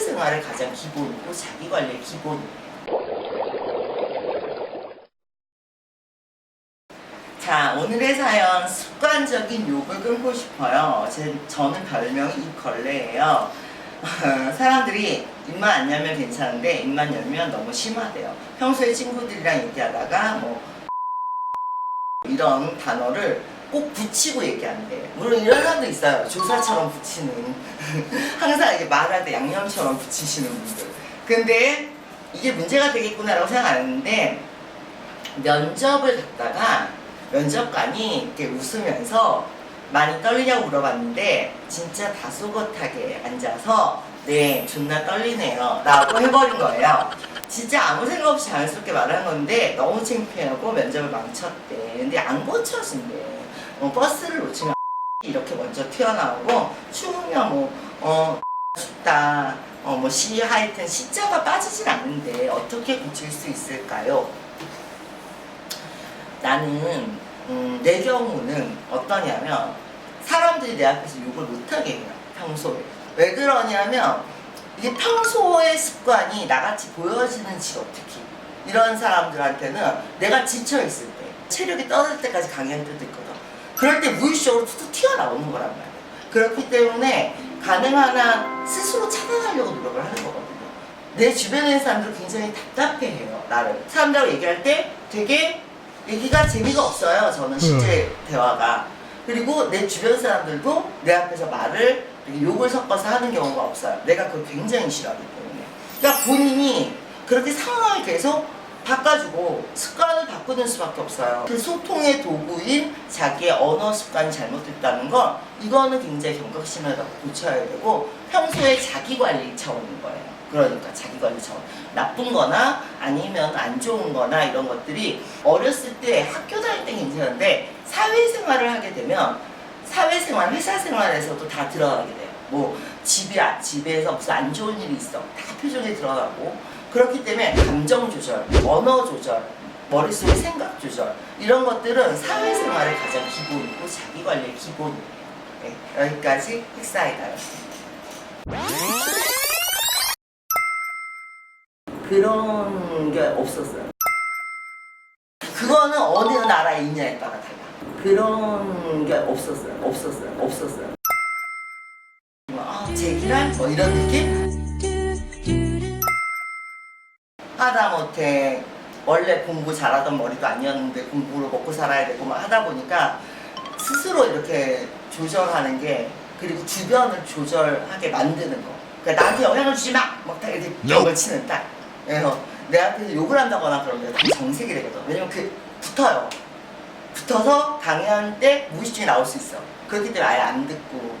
사회생활의 가장 기본이고 자기관리의 기본. 자, 오늘의 사연 습관적인 욕을 끊고 싶어요. 제, 저는 별명이 입걸레예요. 사람들이 입만 안 열면 괜찮은데 입만 열면 너무 심하대요. 평소에 친구들이랑 얘기하다가 뭐 이런 단어를 꼭 붙이고 얘기한대. 물론 이런 사람도 있어요. 조사처럼 붙이는. 항상 이게 말할 때 양념처럼 붙이시는 분들. 근데 이게 문제가 되겠구나라고 생각 안 했는데 면접을 갔다가 면접관이 이렇게 웃으면서 많이 떨리냐고 물어봤는데 진짜 다소곳하게 앉아서 네 존나 떨리네요 라고 해버린 거예요 진짜 아무 생각 없이 자연스럽게 말한 건데 너무 창피하고 면접을 망쳤대. 근데 안 고쳐진대. 뭐 버스를 놓치면 이렇게 먼저 튀어나오고 추우면 뭐 어 춥다. 어 뭐 시 하여튼 시자가 빠지진 않는데 어떻게 고칠 수 있을까요? 나는 음, 내 경우는 어떠냐면 사람들이 내 앞에서 욕을 못하게 해요 평소에. 왜 그러냐면 이게 평소의 습관이 나같이 보여지는 직업 특히 이런 사람들한테는 내가 지쳐있을 때 체력이 떨어질 때까지 강의할 때도 있거든. 그럴 때 무의식적으로 툭툭 튀어나오는 거란 말이야. 그렇기 때문에 가능한 한 스스로 차단하려고 노력을 하는 거거든요. 내 주변에 있는 사람들 굉장히 답답해해요 나를. 사람들하고 얘기할 때 되게 얘기가 재미가 없어요. 저는 실제 대화가. 그리고 내 주변 사람들도 내 앞에서 말을 욕을 섞어서 하는 경우가 없어요. 내가 그걸 굉장히 싫어하기 때문에. 그러니까 본인이 그렇게 상황을 계속 바꿔주고 습관을 바꾸는 수밖에 없어요. 그 소통의 도구인 자기의 언어 습관이 잘못됐다는 건 이거는 굉장히 경각심을 고쳐야 되고 평소에 자기 관리 차원인 거예요. 그러니까 자기 관리 차원. 나쁜 거나 아니면 안 좋은 거나 이런 것들이 어렸을 때 학교 다닐 때 괜찮은데 사회생활을 하게 되면 사회생활, 회사 생활에서도 다 들어가게 돼요. 뭐 집이 아- 집에서 무슨 안 좋은 일이 있어 다 표정에 들어가고 그렇기 때문에 감정 조절, 언어 조절, 머릿속의 생각 조절 이런 것들은 사회생활의 가장 기본이고 자기 관리의 기본이에요. 네, 여기까지 핵사이다였습니다. 그런 게 없었어요. 그거는 어느 나라에 있냐에 따라 달라. 그런 게 없었어요. 없었어요. 없었어요. 제기랄? 뭐 이런 느낌? 하다못해 원래 공부 잘하던 머리도 아니었는데 공부로 먹고 살아야 되고 막 하다 보니까 스스로 이렇게 조절하는 게 그리고 주변을 조절하게 만드는 거. 그러니까 나한테 영향을 주지 마! 막딱 이렇게 벽을 치는 딸. 그래서 내 앞에서 욕을 한다거나 그러면 되게 정색이 되거든. 왜냐면 그 붙어요. 붙어서 강의하는 때 무의식 중에 나올 수 있어. 그렇기 때문에 아예 안 듣고